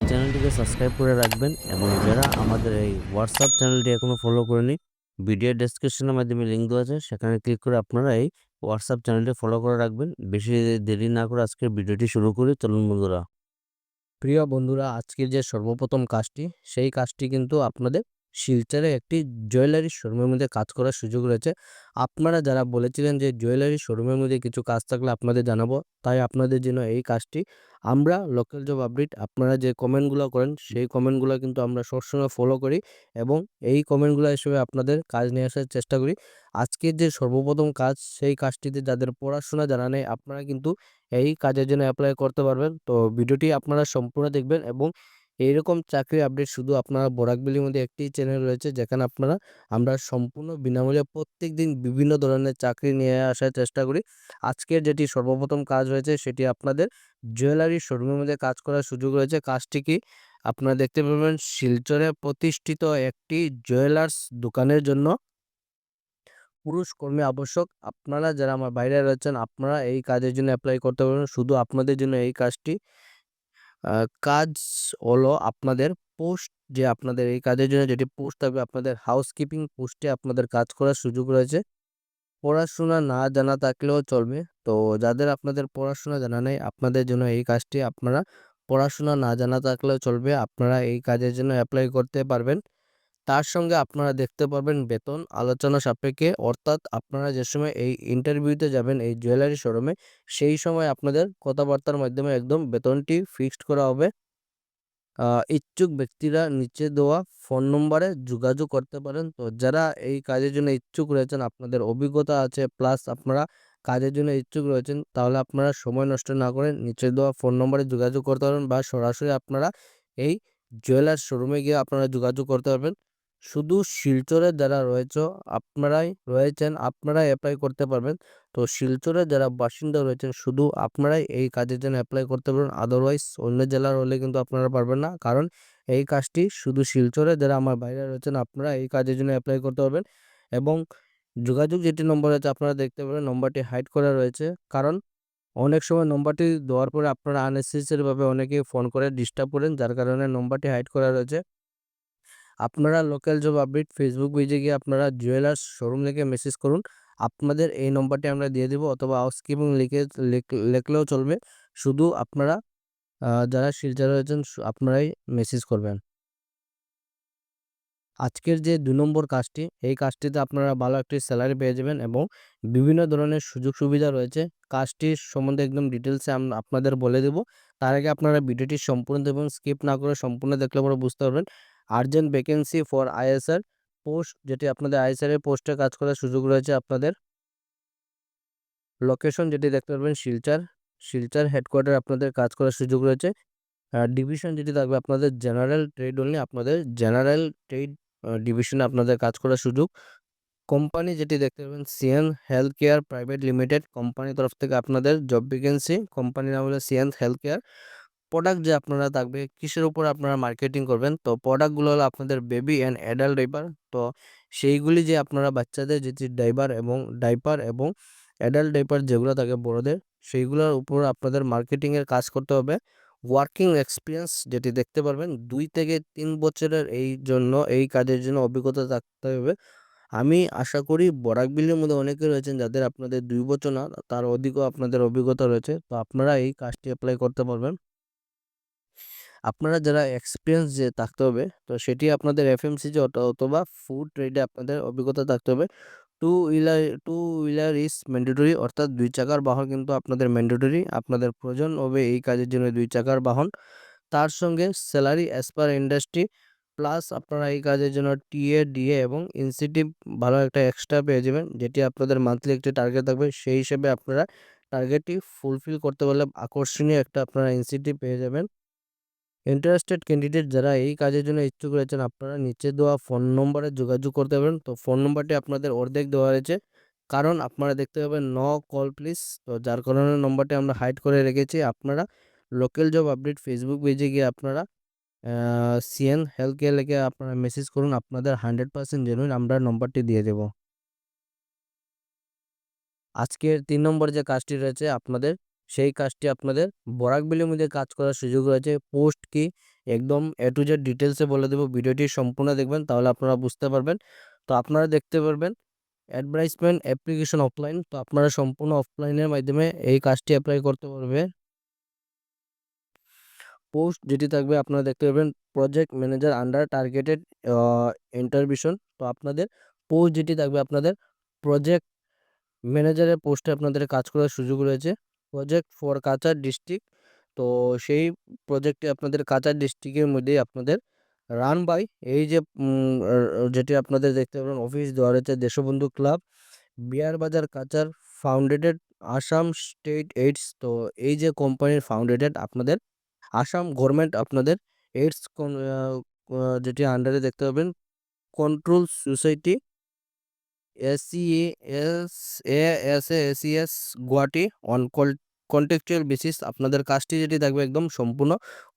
চ্যানেলটিকে সাবস্ক্রাইব করে রাখবেন এবং যারা আমাদের এই হোয়াটসঅ্যাপ চ্যানেলটি এখনও ফলো করেনি ভিডিও ডেসক্রিপশনের মাধ্যমে লিঙ্ক দেওয়া আছে, সেখানে ক্লিক করে আপনারা এই হোয়াটসঅ্যাপ চ্যানেলটি ফলো করে রাখবেন। বেশি দেরি না করে আজকের ভিডিওটি শুরু করি, চলুন বন্ধুরা। প্রিয় বন্ধুরা, আজকের যে সর্বপ্রথম কাজটি, সেই কাজটি কিন্তু আপনাদের শিলচরে একটি জুয়েলারি শোরুমের মধ্যে কাজ করার সুযোগ রয়েছে। আপনারা যারা বলেছিলেন যে জুয়েলারি শোরুমের মধ্যে কিছু কাজ থাকলে আপনাদের জানাব, তাই আপনাদের জন্য এই কাজটি। আমরা লোকাল জব আপডেট আপনারা যে কমেন্টগুলো করেন, সেই কমেন্টগুলো কিন্তু আমরা সবসময় ফলো করি এবং এই কমেন্টগুলো হিসেবে আপনাদের কাজ নিয়ে আসার চেষ্টা করি। আজকের যে সর্বপ্রথম কাজ, সেই কাজটিতে যাদের পড়াশোনা জানা নেই, আপনারা কিন্তু এই কাজের জন্য অ্যাপ্লাই করতে পারবেন। তো ভিডিওটি আপনারা সম্পূর্ণ দেখবেন এবং এইরকম চাকরি আপডেট শুধু আপনারা বরাকবিলির মধ্যে একটি চ্যানেল রয়েছে, যেখানে আপনারা, আমরা সম্পূর্ণ বিনামূল্যে প্রত্যেক দিন বিভিন্ন ধরনের চাকরি নিয়ে আসার চেষ্টা করি। আজকের যেটি সর্বপ্রথম কাজ হয়েছে, সেটি আপনাদের জুয়েলারি শোরুমের মধ্যে কাজ করার সুযোগ রয়েছে। কাজটি কি? আপনারা দেখতে পাবেন শিলচরে প্রতিষ্ঠিত একটি জুয়েলার্স দোকানের জন্য পুরুষ কর্মী আবশ্যক। আপনারা যারা আমার বাইরে রয়েছেন, আপনারা এই কাজের জন্য অ্যাপ্লাই করতে পারবেন। শুধু আপনাদের জন্য এই কাজটি কাজ হলো আপনাদের পোস্ট যে আপনাদের এই কাজের জন্য যেটি পোস্ট থাকবে, আপনাদের হাউসকিপিং পোস্টে আপনাদের কাজ করার সুযোগ রয়েছে। পড়াশোনা না জানা থাকলেও চলবে। তো যাদের আপনাদের পড়াশোনা জানা নেই, আপনাদের জন্য এই কাজটি আপনারা পড়াশোনা না জানা থাকলেও চলবে। আপনারা এই কাজের জন্য অ্যাপ্লাই করতে পারবেন। তার সঙ্গে আপনারা দেখতে পারবেন বেতন, আলোচনা সাপেক্ষে। অর্থাৎ আপনারা যে সময় এই ইন্টারভিউতে যাবেন, এই জুয়েলারি শোরুমে সেই সময় আপনাদের কথাবার্তার মাধ্যমে একদম বেতনটি ফিক্সড করা হবে। ইচ্ছুক ব্যক্তিরা নিচে দেওয়া ফোন নম্বরে যোগাযোগ করতে পারেন। তো যারা এই কাজের জন্য ইচ্ছুক রয়েছেন, আপনাদের অভিজ্ঞতা আছে প্লাস আপনারা কাজের জন্য ইচ্ছুক রয়েছেন, তাহলে আপনারা সময় নষ্ট না করে নিচে দেওয়া ফোন নম্বরে যোগাযোগ করতে পারেন বা সরাসরি আপনারা এই জুয়েলার শোরুমে গিয়ে আপনারা যোগাযোগ করতে পারবেন। শুধু শিলচরের যারা রয়েছে, আপনারাই রয়েছেন, আপনারাই অ্যাপ্লাই করতে পারবেন। তো শিলচরের যারা বাসিন্দা রয়েছেন, শুধু আপনারাই এই কাজের জন্য অ্যাপ্লাই করতে পারবেন। আদারওয়াইজ অন্য জেলার হলে কিন্তু আপনারা পারবেন না। কারণ এই কাজটি শুধু শিলচরে যারা আমার বাইরে রয়েছেন, আপনারা এই কাজের জন্য অ্যাপ্লাই করতে পারবেন। এবং যোগাযোগ যেটি নম্বর আছে, আপনারা দেখতে পাবেন নম্বরটি হাইড করা রয়েছে। কারণ অনেক সময় নম্বরটি দেওয়ার পরে আপনারা আননেসেসারিভাবে অনেকেই ফোন করে ডিস্টার্ব করেন। যার কারণে নম্বরটি হাইড করা রয়েছে। আপনারা লোকাল জব আপডেট ফেসবুক পেজে গিয়ে আপনারা জুয়েলার্স শোরুম লিখে মেসেজ করুন। আপনাদের এই নম্বরটি আমরা দিয়ে দেবো, অথবা হাউসকিপিং লিখে লিখলেও চলবে। শুধু আপনারা যারা শিলচর রয়েছেন আপনারাই মেসেজ করবেন। আজকের যে দু নম্বর কাজটি, এই কাজটিতে আপনারা ভালো একটি স্যালারি পেয়ে যাবেন এবং বিভিন্ন ধরনের সুযোগ সুবিধা রয়েছে। কাজটির সম্বন্ধে একদম ডিটেলসে আপনাদের বলে দেব। তার আগে আপনারা ভিডিওটি সম্পূর্ণ এবং স্কিপ না করে সম্পূর্ণ দেখলে পরে বুঝতে পারবেন। Urgent vacancy for ISR post যেটি আপনাদের আইএসআর এর পোস্টে কাজ করার সুযোগ রয়েছে আপনাদের। লোকেশন যেটি দেখতে পারবেন, শিলচার। শিলচার হেডকোয়ার্টার আপনাদের কাজ করার সুযোগ রয়েছে। ডিভিশন যেটি থাকবে আপনাদের জেনারেল ট্রেড অনলি আপনাদের জেনারেল ট্রেড ডিভিশনে আপনাদের কাজ করার সুযোগ। কোম্পানি যেটি দেখতে পাবেন CN health care private limited কোম্পানির তরফ থেকে আপনাদের জব ভ্যাকেন্সি কোম্পানির নাম হলো সিএন হেলথ কেয়ার প্রোডাক্ট যে আপনারা থাকবে, কিসের উপর আপনারা মার্কেটিং করবেন? তো প্রোডাক্টগুলো হলো আপনাদের বেবি অ্যান্ড অ্যাডাল্ট ডাইপার তো সেইগুলি যে আপনারা বাচ্চাদের যেটি ডাইপার এবং ডাইপার এবং অ্যাডাল্ট ডাইপার যেগুলো থাকে বড়দের, সেইগুলোর উপর আপনাদের মার্কেটিংয়ের কাজ করতে হবে। ওয়ার্কিং এক্সপিরিয়েন্স যেটি দেখতে পারবেন, দুই থেকে তিন বছরের এই জন্য, এই কাজের জন্য অভিজ্ঞতা থাকতে হবে। আমি আশা করি বরাকবিলের মধ্যে অনেকে রয়েছেন যাদের আপনাদের দুই বছর না, তার অধিকও আপনাদের অভিজ্ঞতা রয়েছে। তো আপনারা এই কাজটি অ্যাপ্লাই করতে পারবেন। আপনারা যারা এক্সপিরিয়েন্স যে থাকতে হবে, তো সেটি আপনাদের এফ এম এফএমসিজি অথবা ফুড ট্রেডে আপনাদের অভিজ্ঞতা থাকতে হবে। Two wheeler two wheeler is mandatory অর্থাৎ দুই চাকার বাহন কিন্তু আপনাদের ম্যান্ডেটরি আপনাদের প্রয়োজন হবে এই কাজের জন্য দুই চাকার বাহন। তার সঙ্গে salary as per industry plus আপনারা এই কাজের জন্য টিএ ডিএ এবং ইনসেন্টিভ ভালো একটা এক্সট্রা পেয়ে যাবেন, যেটি আপনাদের মান্থলি একটি টার্গেট থাকবে। সেই হিসেবে আপনারা টার্গেটটি ফুলফিল করতে পারলে আকর্ষণীয় একটা আপনারা ইনসেন্টিভ পেয়ে যাবেন। ইন্টারেস্টেড ক্যান্ডিডেট যারা এই কাজের জন্য ইচ্ছুক রয়েছেন, আপনারা নিচে দেওয়া ফোন নম্বরে যোগাযোগ করতে পারেন। তো ফোন নম্বরটি আপনাদের অর্ধেক দেওয়া হয়েছে। কারণ আপনারা দেখতে পাবেন ন কল প্লিজ তো যার কারণে নম্বরটি আমরা হাইড করে রেখেছি। আপনারা লোকাল জব আপডেট ফেসবুক পেজে গিয়ে আপনারা সিএন হেলথ কেয়ার লিখে আপনারা মেসেজ করুন। আপনাদের হান্ড্রেড পার্সেন্ট জেনুইন আমরা নম্বরটি দিয়ে দেব। আজকের তিন নম্বর যে কাজটি রয়েছে, আপনাদের সেই কাজটি আপনাদের বরাকবিলের মধ্যে কাজ করার সুযোগ রয়েছে। পোস্ট কি? একদম এ টু জেড ডিটেলসে বলে দেবো। ভিডিওটি সম্পূর্ণ দেখবেন, তাহলে আপনারা বুঝতে পারবেন। তো আপনারা দেখতে পারবেন অ্যাডভার্টাইজমেন্ট অ্যাপ্লিকেশন অফলাইন তো আপনারা সম্পূর্ণ অফলাইনের মাধ্যমে এই কাজটি অ্যাপ্লাই করতে পারবে। পোস্ট যেটি থাকবে, আপনারা দেখতে পাবেন project manager under targeted intervention তো আপনাদের পোস্ট যেটি থাকবে, আপনাদের প্রজেক্ট ম্যানেজারের পোস্টে আপনাদের কাজ করার সুযোগ রয়েছে। প্রজেক্ট ফর কাচার ডিস্ট্রিক্ট তো সেই প্রজেক্টটি আপনাদের কাচার ডিস্ট্রিক্টের মধ্যেই আপনাদের রান বাই এই যে যেটি আপনাদের দেখতে পাবেন অফিস দেওয়া রয়েছে দেশবন্ধু ক্লাব বিয়ার বাজার কাচার ফাউন্ডেটেড আসাম স্টেট এইডস তো এই যে কোম্পানির ফাউন্ডেটেড আপনাদের আসাম গভর্নমেন্ট আপনাদের এইডস যেটি আন্ডারে দেখতে পাবেন control society AC S A S A S S Guwahati on contractual basis আপনাদের কাজটি যেটি থাকবে একদম সম্পূর্ণ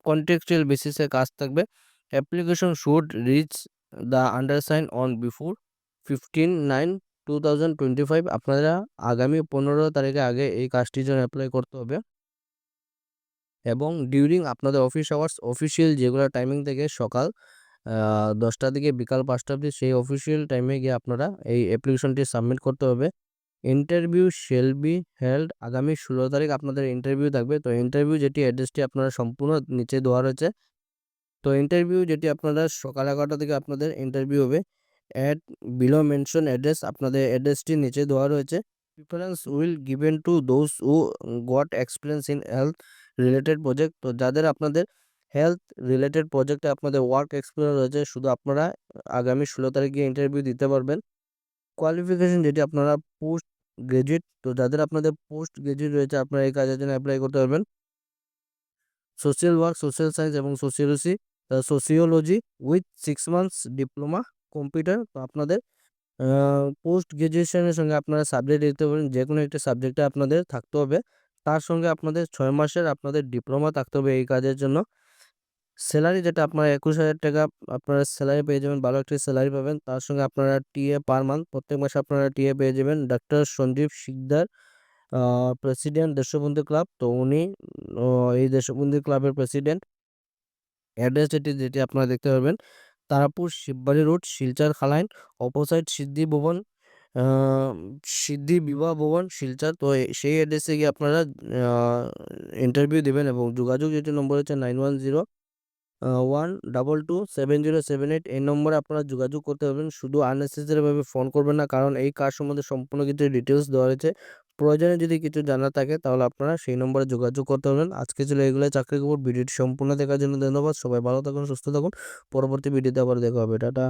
কন্টেকচুয়াল বেসিসে কাজ থাকবে। Application should reach the undersigned on before fifteen nine two thousand twenty five আপনারা আগামী পনেরো তারিখে আগে এই কাজটির জন্য অ্যাপ্লাই করতে হবে। এবং ডিউরিং আপনাদের অফিস আওয়ার্স অফিসিয়াল যেগুলো টাইমিং থেকে সকাল দশটা থেকে বিকাল পাঁচটা অবধি সেই অফিসিয়াল টাইমে গিয়ে আপনারা এই অ্যাপ্লিকেশনটি সাবমিট করতে হবে। ইন্টারভিউ শেল বি হেল্ড আগামী ষোলো তারিখ আপনাদের ইন্টারভিউ থাকবে। তো ইন্টারভিউ যেটি অ্যাড্রেসটি আপনারা সম্পূর্ণ নিচে দেওয়া রয়েছে। তো ইন্টারভিউ যেটি আপনারা সকাল এগারোটা থেকে আপনাদের ইন্টারভিউ হবে। অ্যাট বিলো মেনশন অ্যাড্রেস আপনাদের অ্যাড্রেসটি নিচে দেওয়া রয়েছে। Preference will given to those who got experience in health related project তো যাদের আপনাদের হেলথ রিলেটেড প্রজেক্টে আপনাদের ওয়ার্ক এক্সপিরিয়েন্স রয়েছে, শুধু আপনারা আগামী ষোলো তারিখে ইন্টারভিউ দিতে পারবেন। কোয়ালিফিকেশন যেটি আপনারা পোস্ট গ্রাজুয়েট তো যাদের আপনাদের পোস্ট গ্রাজুয়েট রয়েছে, আপনারা এই কাজের জন্য অ্যাপ্লাই করতে পারবেন। সোশ্যাল ওয়ার্ক সোশ্যাল সায়েন্স এবং sociology sociology with six months diploma computer তো আপনাদের পোস্ট গ্রাজুয়েশনের সঙ্গে আপনারা সাবজেক্ট দিতে পারেন যে কোনো একটা সাবজেক্টে আপনাদের থাকতে হবে। তার সঙ্গে আপনাদের ছয় মাসের আপনাদের ডিপ্লোমা থাকতে হবে এই কাজের জন্য। স্যালারি যেটা আপনারা একুশ হাজার টাকা, আপনারা স্যালারি পেয়ে যাবেন, ভালো একটি স্যালারি পাবেন। তার সঙ্গে আপনারা টিএ পার মান্থ, প্রত্যেক মাসে আপনারা টিএ পেয়ে যাবেন। Doctor Sanjib Sikdar president Deshbandhu club. তো উনি এই দেশবন্ধু ক্লাবের প্রেসিডেন্ট। অ্যাড্রেস যেটি যেটি আপনারা দেখতে পারবেন, তারাপুর শিববাড়ি রোড, শিলচর খালাইন অপোসাইড সিদ্ধি ভবন সিদ্ধি বিবাহ ভবন, শিলচর। তো সেই অ্যাড্রেসে গিয়ে আপনারা ইন্টারভিউ দেবেন এবং যোগাযোগ যেটি নম্বর হচ্ছে nine one zero one double two seven zero seven eight এই নম্বরে আপনারা যোগাযোগ করতে পারবেন। শুধু আননেসেসারিভাবে ফোন করবেন না, কারণ এই কাজ সম্বন্ধে সম্পূর্ণ কিছু ডিটেলস দেওয়া রয়েছে। প্রয়োজনে যদি কিছু জানা থাকে, তাহলে আপনারা সেই নম্বরে যোগাযোগ করতে পারবেন। আজকে ছিল এগুলো চাকরি খবর, ভিডিওটি সম্পূর্ণ দেখার জন্য ধন্যবাদ। সবাই ভালো থাকুন, সুস্থ থাকুন। পরবর্তী ভিডিওতে আবার দেখা হবে। টাটা।